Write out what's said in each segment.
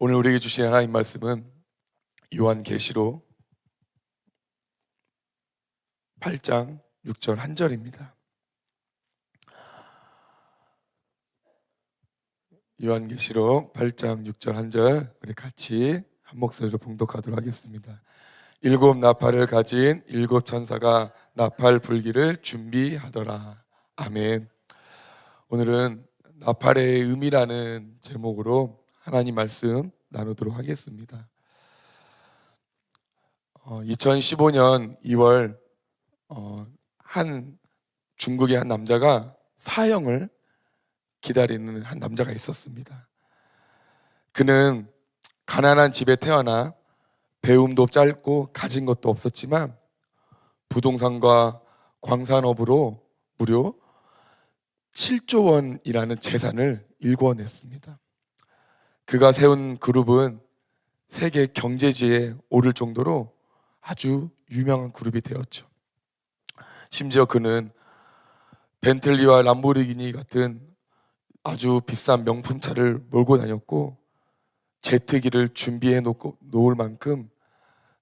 오늘 우리에게 주신 하나님 말씀은 요한계시록 8장 6절 한 절입니다. 요한계시록 8장 6절 한절 우리 같이 한 목소리로 봉독하도록 하겠습니다. 일곱 나팔을 가진 일곱 천사가 나팔 불기를 준비하더라. 아멘. 오늘은 나팔의 의미라는 제목으로 하나님 말씀 나누도록 하겠습니다. 어, 2015년 2월 어, 한 중국의 한 남자가 사형을 기다리는 한 남자가 있었습니다. 그는 가난한 집에 태어나 배움도 짧고 가진 것도 없었지만 부동산과 광산업으로 무려 7조 원이라는 재산을 일궈냈습니다. 그가 세운 그룹은 세계 경제지에 오를 정도로 아주 유명한 그룹이 되었죠. 심지어 그는 벤틀리와 람보르기니 같은 아주 비싼 명품 차를 몰고 다녔고 제트기를 준비해 놓고 놓을 만큼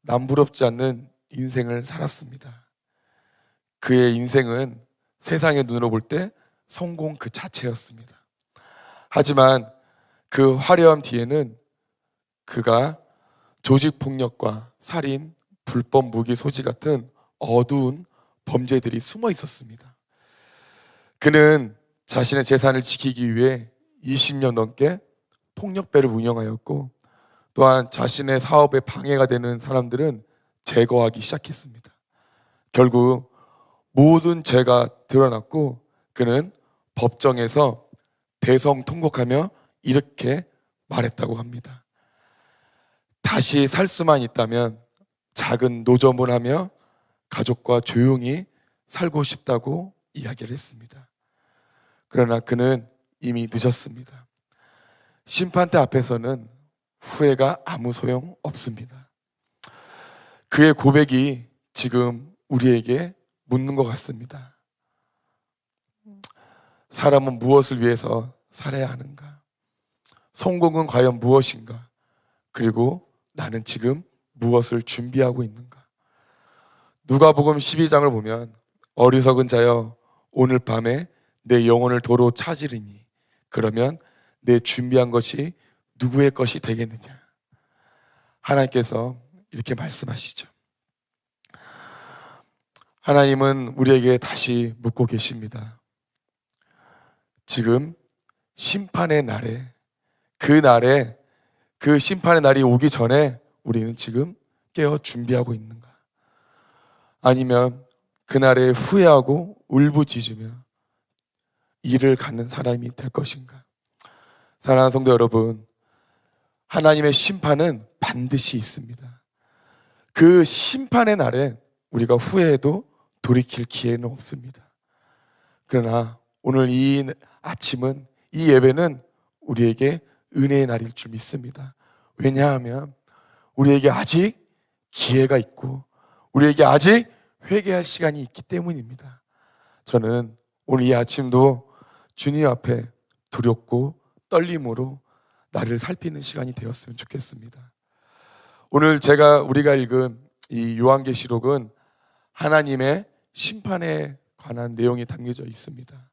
남부럽지 않는 인생을 살았습니다. 그의 인생은 세상의 눈으로 볼 때 성공 그 자체였습니다. 하지만 그 화려함 뒤에는 그가 조직 폭력과 살인, 불법 무기 소지 같은 어두운 범죄들이 숨어 있었습니다. 그는 자신의 재산을 지키기 위해 20년 넘게 폭력배를 운영하였고 또한 자신의 사업에 방해가 되는 사람들은 제거하기 시작했습니다. 결국 모든 죄가 드러났고 그는 법정에서 대성 통곡하며 이렇게 말했다고 합니다. 다시 살 수만 있다면 작은 노점을 하며 가족과 조용히 살고 싶다고 이야기를 했습니다. 그러나 그는 이미 늦었습니다. 심판대 앞에서는 후회가 아무 소용 없습니다. 그의 고백이 지금 우리에게 묻는 것 같습니다. 사람은 무엇을 위해서 살아야 하는가? 성공은 과연 무엇인가? 그리고 나는 지금 무엇을 준비하고 있는가? 누가복음 12장을 보면 어리석은 자여 오늘 밤에 내 영혼을 도로 찾으리니 그러면 내 준비한 것이 누구의 것이 되겠느냐? 하나님께서 이렇게 말씀하시죠. 하나님은 우리에게 다시 묻고 계십니다. 지금 심판의 날에 그 날에 그 심판의 날이 오기 전에 우리는 지금 깨어 준비하고 있는가? 아니면 그날에 후회하고 울부짖으며 일을 갖는 사람이 될 것인가? 사랑하는 성도 여러분, 하나님의 심판은 반드시 있습니다. 그 심판의 날에 우리가 후회해도 돌이킬 기회는 없습니다. 그러나 오늘 이 아침은 이 예배는 우리에게 은혜의 날일 줄 믿습니다. 왜냐하면 우리에게 아직 기회가 있고 우리에게 아직 회개할 시간이 있기 때문입니다. 저는 오늘 이 아침도 주님 앞에 두렵고 떨림으로 나를 살피는 시간이 되었으면 좋겠습니다. 오늘 제가 우리가 읽은 이 요한계시록은 하나님의 심판에 관한 내용이 담겨져 있습니다.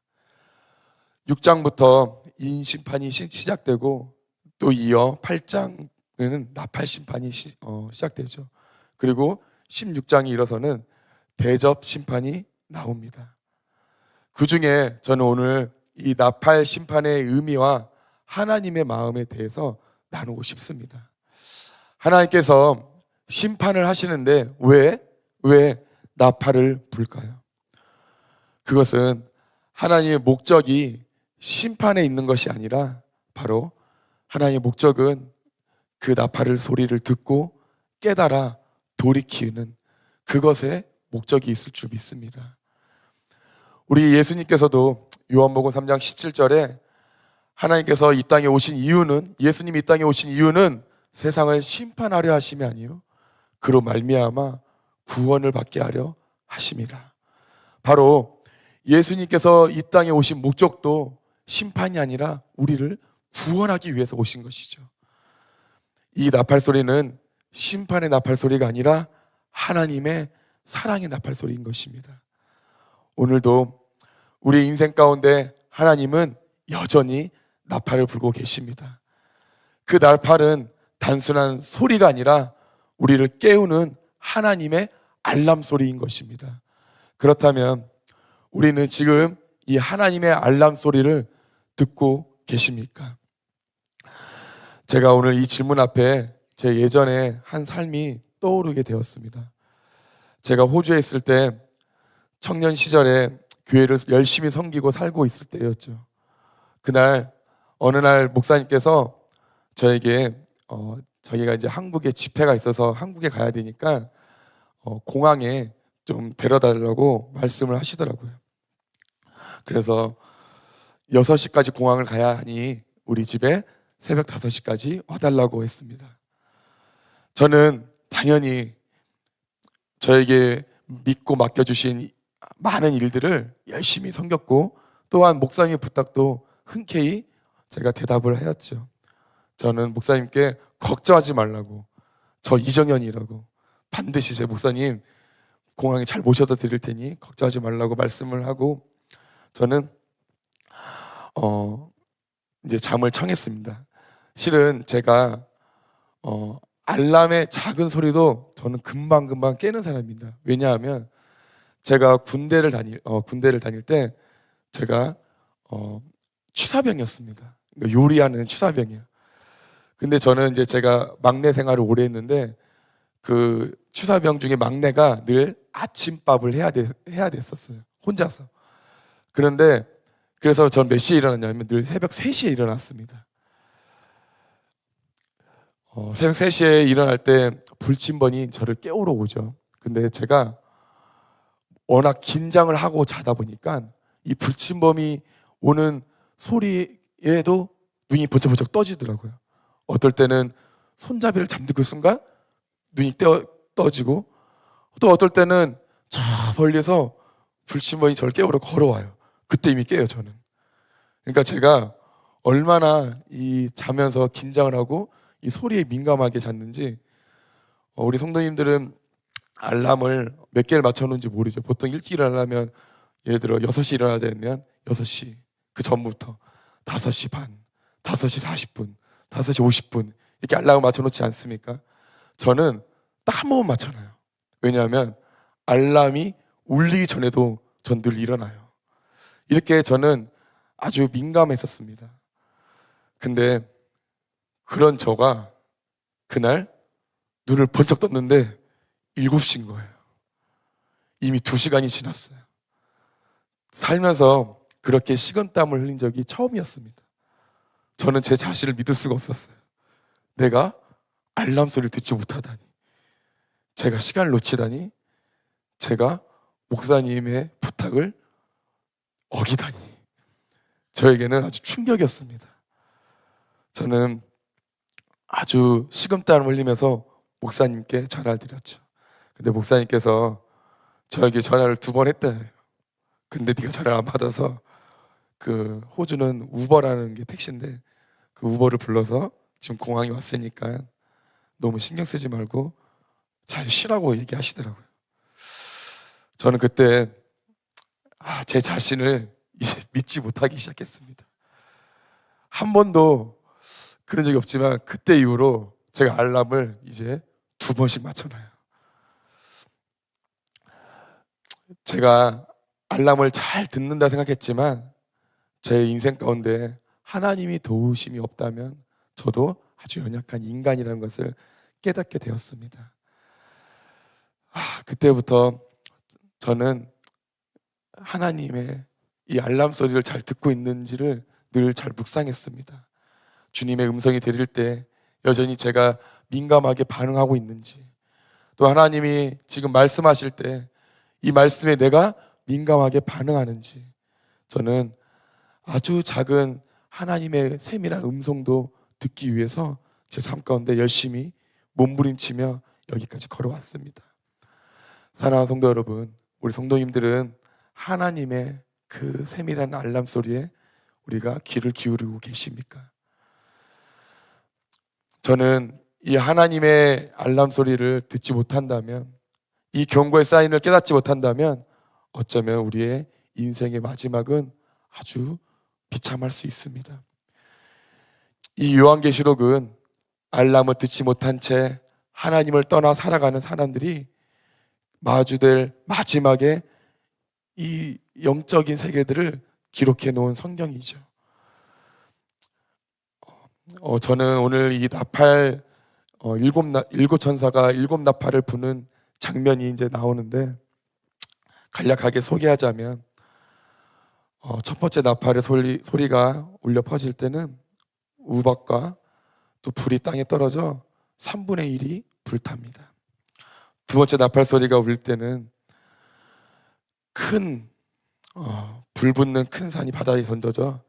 6장부터 인심판이 시작되고 또 이어 8장에는 나팔 심판이 어, 시작되죠. 그리고 16장이 일어서는 대접 심판이 나옵니다. 그 중에 저는 오늘 이 나팔 심판의 의미와 하나님의 마음에 대해서 나누고 싶습니다. 하나님께서 심판을 하시는데 왜, 왜 나팔을 불까요? 그것은 하나님의 목적이 심판에 있는 것이 아니라 바로 하나님의 목적은 그 나팔을 소리를 듣고 깨달아 돌이키는 그것에 목적이 있을 줄 믿습니다. 우리 예수님께서도 요한복음 3장 17절에 하나님께서 이 땅에 오신 이유는 예수님이 이 땅에 오신 이유는 세상을 심판하려 하심이 아니요 그로 말미암아 구원을 받게 하려 하심이라. 바로 예수님께서 이 땅에 오신 목적도 심판이 아니라 우리를 구원하기 위해서 오신 것이죠. 이 나팔 소리는 심판의 나팔 소리가 아니라 하나님의 사랑의 나팔 소리인 것입니다. 오늘도 우리 인생 가운데 하나님은 여전히 나팔을 불고 계십니다. 그 나팔은 단순한 소리가 아니라 우리를 깨우는 하나님의 알람 소리인 것입니다. 그렇다면 우리는 지금 이 하나님의 알람 소리를 듣고 계십니까? 제가 오늘 이 질문 앞에 제 예전에 한 삶이 떠오르게 되었습니다. 제가 호주에 있을 때 청년 시절에 교회를 열심히 섬기고 살고 있을 때였죠. 그날 어느 날 목사님께서 저에게 어, 자기가 이제 한국에 집회가 있어서 한국에 가야 되니까 어, 공항에 좀 데려다 달라고 말씀을 하시더라고요. 그래서 6시까지 공항을 가야 하니 우리 집에 새벽 5시까지 와달라고 했습니다. 저는 당연히 저에게 믿고 맡겨주신 많은 일들을 열심히 섬겼고 또한 목사님의 부탁도 흔쾌히 제가 대답을 하였죠. 저는 목사님께 걱정하지 말라고 저 이정현이라고 반드시 제 목사님 공항에 잘 모셔다 드릴 테니 걱정하지 말라고 말씀을 하고 저는 어 이제 잠을 청했습니다. 실은 제가 어 알람의 작은 소리도 저는 금방 금방 깨는 사람입니다. 왜냐하면 제가 군대를 다닐 어 군대를 다닐 때 제가 어 취사병이었습니다. 그러니까 요리하는 취사병이에요. 근데 저는 이제 제가 막내 생활을 오래 했는데 그 취사병 중에 막내가 늘 아침밥을 해야 돼, 해야 됐었어요. 혼자서. 그런데 그래서 전몇 시에 일어났냐면 늘 새벽 3시에 일어났습니다. 어, 새벽 3시에 일어날 때 불침번이 저를 깨우러 오죠. 근데 제가 워낙 긴장을 하고 자다 보니까 이 불침범이 오는 소리에도 눈이 번쩍번쩍 떠지더라고요. 어떨 때는 손잡이를 잡는 그 순간 눈이 떼어, 떠지고 또 어떨 때는 저 멀리서 불침범이 저를 깨우러 걸어와요. 그때 이미 깨요 저는. 그러니까 제가 얼마나 이 자면서 긴장을 하고 이 소리에 민감하게 잤는지 어, 우리 성도님들은 알람을 몇 개를 맞춰놓은지 모르죠. 보통 일찍 일어나려면 예를 들어 6시 일어나야 되면 6시 그 전부터 5시 반, 5시 40분, 5시 50분 이렇게 알람을 맞춰놓지 않습니까? 저는 딱 한 번만 맞춰놔요. 왜냐하면 알람이 울리기 전에도 전 늘 일어나요. 이렇게 저는 아주 민감했었습니다. 근데 그런 저가 그날 눈을 번쩍 떴는데 7시인 거예요. 이미 2시간이 지났어요. 살면서 그렇게 식은땀을 흘린 적이 처음이었습니다. 저는 제 자신을 믿을 수가 없었어요. 내가 알람 소리를 듣지 못하다니. 제가 시간을 놓치다니. 제가 목사님의 부탁을 어기다니. 저에게는 아주 충격이었습니다. 저는 아주 식은땀을 흘리면서 목사님께 전화를 드렸죠. 근데 목사님께서 저에게 전화를 두 번 했대요. 근데 네가 전화를 안 받아서 그 호주는 우버라는 게 택시인데 그 우버를 불러서 지금 공항에 왔으니까 너무 신경 쓰지 말고 잘 쉬라고 얘기하시더라고요. 저는 그때 아, 제 자신을 이제 믿지 못하기 시작했습니다. 한 번도 그런 적이 없지만 그때 이후로 제가 알람을 이제 두 번씩 맞춰놔요. 제가 알람을 잘 듣는다 생각했지만 제 인생 가운데 하나님이 도우심이 없다면 저도 아주 연약한 인간이라는 것을 깨닫게 되었습니다. 아, 그때부터 저는 하나님의 이 알람 소리를 잘 듣고 있는지를 늘 잘 묵상했습니다. 주님의 음성이 들릴 때 여전히 제가 민감하게 반응하고 있는지 또 하나님이 지금 말씀하실 때 이 말씀에 내가 민감하게 반응하는지 저는 아주 작은 하나님의 세밀한 음성도 듣기 위해서 제 삶 가운데 열심히 몸부림치며 여기까지 걸어왔습니다. 사랑하는 성도 여러분, 우리 성도님들은 하나님의 그 세밀한 알람 소리에 우리가 귀를 기울이고 계십니까? 저는 이 하나님의 알람 소리를 듣지 못한다면 이 경고의 사인을 깨닫지 못한다면 어쩌면 우리의 인생의 마지막은 아주 비참할 수 있습니다. 이 요한계시록은 알람을 듣지 못한 채 하나님을 떠나 살아가는 사람들이 마주될 마지막에 이 영적인 세계들을 기록해 놓은 성경이죠. 어, 저는 오늘 이 나팔 어, 일곱 나, 일곱 천사가 일곱 나팔을 부는 장면이 이제 나오는데 간략하게 소개하자면 어, 첫 번째 나팔의 소리, 소리가 울려 퍼질 때는 우박과 또 불이 땅에 떨어져 3분의 1이 불탑니다. 두 번째 나팔 소리가 울릴 때는 큰 어, 불 붙는 큰 산이 바다에 던져져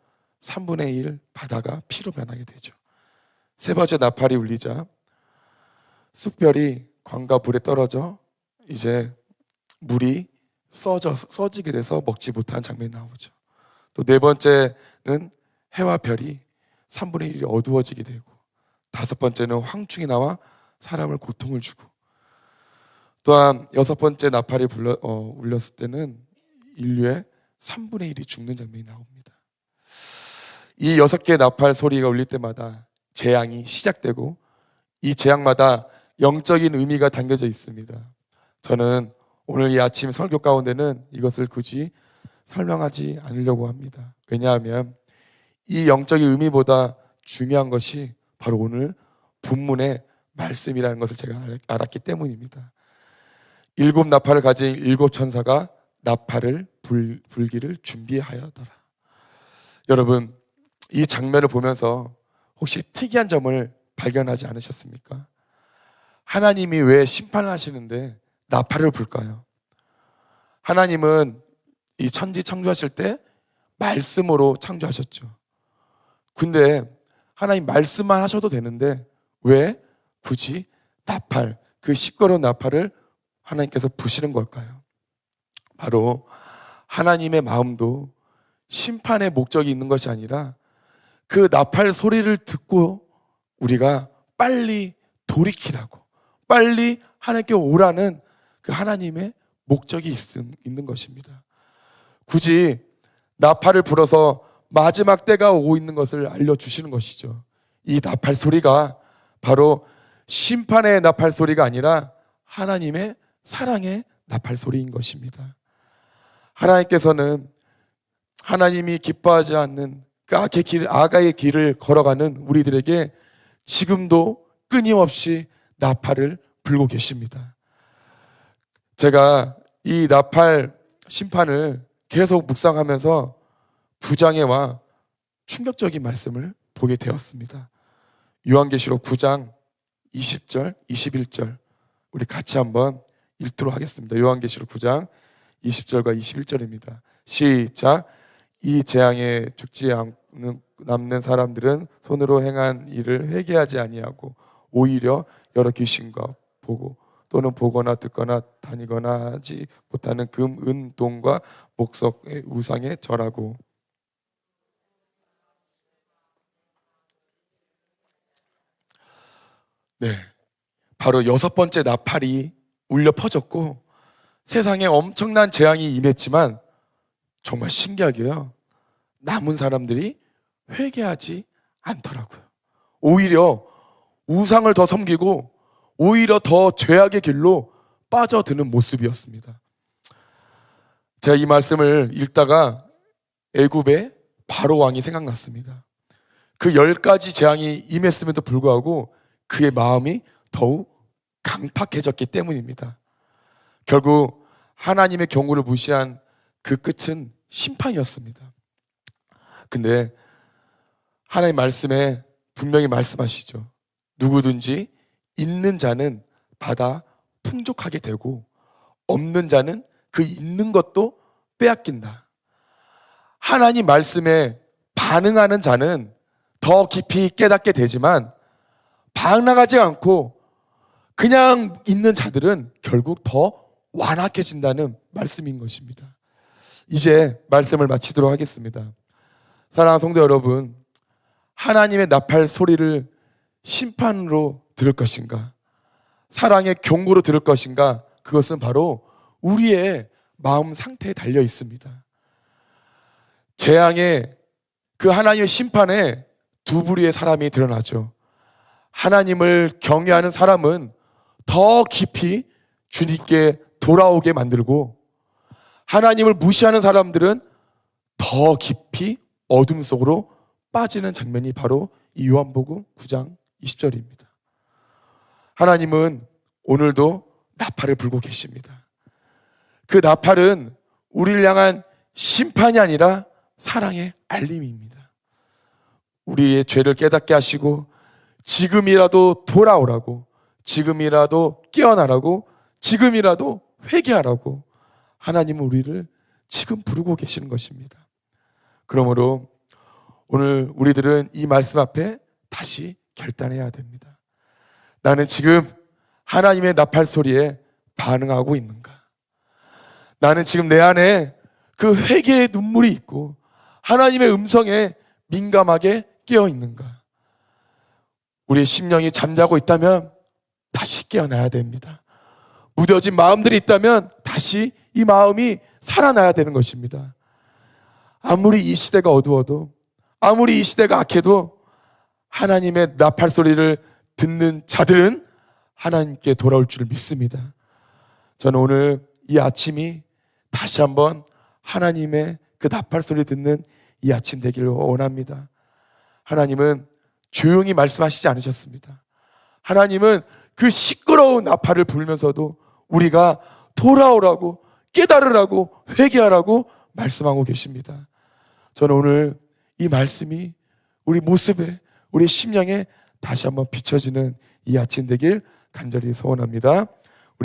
3분의 1 바다가 피로 변하게 되죠. 세 번째 나팔이 울리자 쑥별이 광과 불에 떨어져 이제 물이 써져 써지게 돼서 먹지 못한 장면이 나오죠. 또 네 번째는 해와 별이 3분의 1이 어두워지게 되고 다섯 번째는 황충이 나와 사람을 고통을 주고 또한 여섯 번째 나팔이 불러, 어, 울렸을 때는 인류의 3분의 1이 죽는 장면이 나옵니다. 이 여섯 개의 나팔 소리가 울릴 때마다 재앙이 시작되고 이 재앙마다 영적인 의미가 담겨져 있습니다. 저는 오늘 이 아침 설교 가운데는 이것을 굳이 설명하지 않으려고 합니다. 왜냐하면 이 영적인 의미보다 중요한 것이 바로 오늘 본문의 말씀이라는 것을 제가 알았기 때문입니다. 일곱 나팔을 가진 일곱 천사가 나팔을 불, 불기를 준비하여더라. 여러분, 이 장면을 보면서 혹시 특이한 점을 발견하지 않으셨습니까? 하나님이 왜 심판을 하시는데 나팔을 불까요? 하나님은 이 천지 창조하실 때 말씀으로 창조하셨죠. 근데 하나님 말씀만 하셔도 되는데 왜 굳이 나팔, 그 시끄러운 나팔을 하나님께서 부시는 걸까요? 바로 하나님의 마음도 심판의 목적이 있는 것이 아니라 그 나팔 소리를 듣고 우리가 빨리 돌이키라고 빨리 하나님께 오라는 그 하나님의 목적이 있는 것입니다. 굳이 나팔을 불어서 마지막 때가 오고 있는 것을 알려주시는 것이죠. 이 나팔 소리가 바로 심판의 나팔 소리가 아니라 하나님의 사랑의 나팔 소리인 것입니다. 하나님께서는 하나님이 기뻐하지 않는 그 악의 길, 아가의 길을 걸어가는 우리들에게 지금도 끊임없이 나팔을 불고 계십니다. 제가 이 나팔 심판을 계속 묵상하면서 부장에와 충격적인 말씀을 보게 되었습니다. 요한계시록 9장 20절, 21절 우리 같이 한번 읽도록 하겠습니다. 요한계시록 9장 20절과 21절입니다. 시작. 이 재앙에 죽지 않는 남는 사람들은 손으로 행한 일을 회개하지 아니하고 오히려 여러 귀신과 보고 또는 보거나 듣거나 다니거나 하지 못하는 금, 은, 동과 목석의 우상에 절하고 네. 바로 여섯 번째 나팔이 울려 퍼졌고 세상에 엄청난 재앙이 임했지만 정말 신기하게요. 남은 사람들이 회개하지 않더라고요. 오히려 우상을 더 섬기고 오히려 더 죄악의 길로 빠져드는 모습이었습니다. 제가 이 말씀을 읽다가 애굽의 바로 왕이 생각났습니다. 그 열 가지 재앙이 임했음에도 불구하고 그의 마음이 더욱 강팍해졌기 때문입니다. 결국 하나님의 경고를 무시한 그 끝은 심판이었습니다. 근데 하나님 말씀에 분명히 말씀하시죠. 누구든지 있는 자는 받아 풍족하게 되고 없는 자는 그 있는 것도 빼앗긴다. 하나님 말씀에 반응하는 자는 더 깊이 깨닫게 되지만 반응하지 않고 그냥 있는 자들은 결국 더 완악해진다는 말씀인 것입니다. 이제 말씀을 마치도록 하겠습니다. 사랑하는 성도 여러분, 하나님의 나팔 소리를 심판으로 들을 것인가? 사랑의 경고로 들을 것인가? 그것은 바로 우리의 마음 상태에 달려 있습니다. 재앙의 그 하나님의 심판에 두 부류의 사람이 드러나죠. 하나님을 경외하는 사람은 더 깊이 주님께 돌아오게 만들고 하나님을 무시하는 사람들은 더 깊이 어둠 속으로 빠지는 장면이 바로 이 요한복음 9장 20절입니다. 하나님은 오늘도 나팔을 불고 계십니다. 그 나팔은 우리를 향한 심판이 아니라 사랑의 알림입니다. 우리의 죄를 깨닫게 하시고 지금이라도 돌아오라고 지금이라도 깨어나라고 지금이라도 회개하라고 하나님은 우리를 지금 부르고 계시는 것입니다. 그러므로 오늘 우리들은 이 말씀 앞에 다시 결단해야 됩니다. 나는 지금 하나님의 나팔 소리에 반응하고 있는가? 나는 지금 내 안에 그 회개의 눈물이 있고 하나님의 음성에 민감하게 깨어 있는가? 우리의 심령이 잠자고 있다면 다시 깨어나야 됩니다. 무뎌진 마음들이 있다면 다시 이 마음이 살아나야 되는 것입니다. 아무리 이 시대가 어두워도 아무리 이 시대가 악해도 하나님의 나팔 소리를 듣는 자들은 하나님께 돌아올 줄 믿습니다. 저는 오늘 이 아침이 다시 한번 하나님의 그 나팔 소리 듣는 이 아침 되기를 원합니다. 하나님은 조용히 말씀하시지 않으셨습니다. 하나님은 그 시끄러운 나팔을 불면서도 우리가 돌아오라고 깨달으라고 회개하라고 말씀하고 계십니다. 저는 오늘 이 말씀이 우리 모습에 우리 심령에 다시 한번 비춰지는 이 아침 되길 간절히 소원합니다.